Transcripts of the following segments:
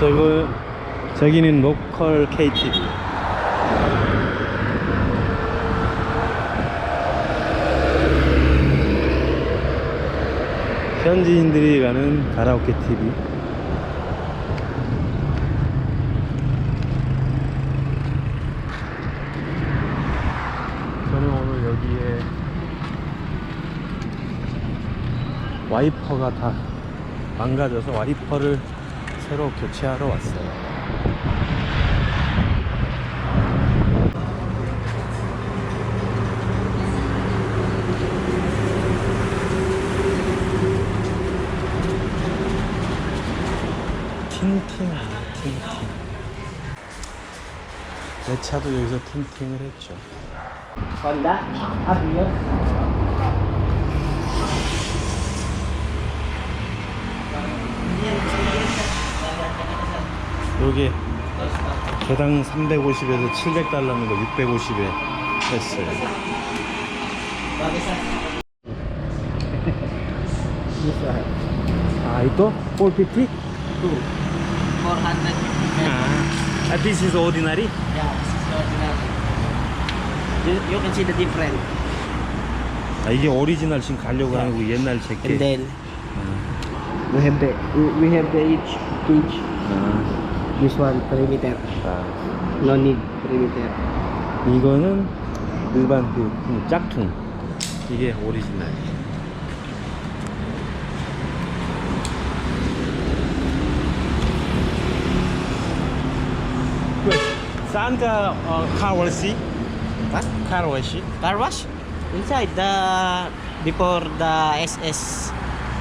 저거 저기는 로컬 KTV. 현지인들이 가는 가라오케 TV. 저는 오늘 여기에 와이퍼가 다 망가져서 와이퍼를 새로 교체하러 왔어요. 틴팅, 틴팅. 내 차도 여기서 틴팅을 했죠. Honda, Avios. 여기 개당 350에서 700달러면 거 650에 했어요. 아, 이거 450? Two. 400. 아, this is ordinary? Yeah, this is ordinary. You, you can see the difference. 아, 이게 오리지널 지금 가려고 하는 거 옛날 제게. And then we have the we, we have the each each 아, this one perimeter. 아. No need perimeter. 이거는 일반 그 음, 짝퉁. 이게 오리지널. 산타 어, 카월시? What? 카월시? Car wash? Inside the before the SS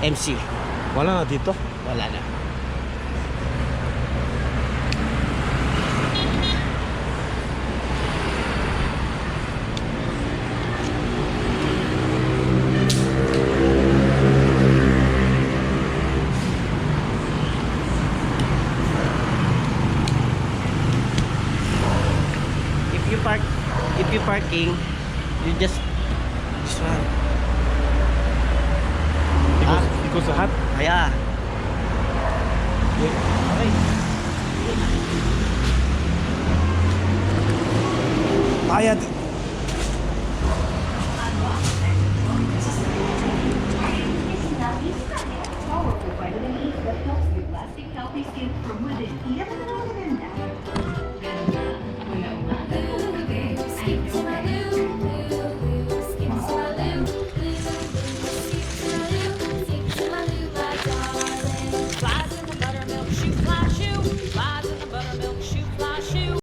MC. Wala na dito? Wala na. you park if you parking you just this one. It goes, ah. it goes to ah, yeah. Yeah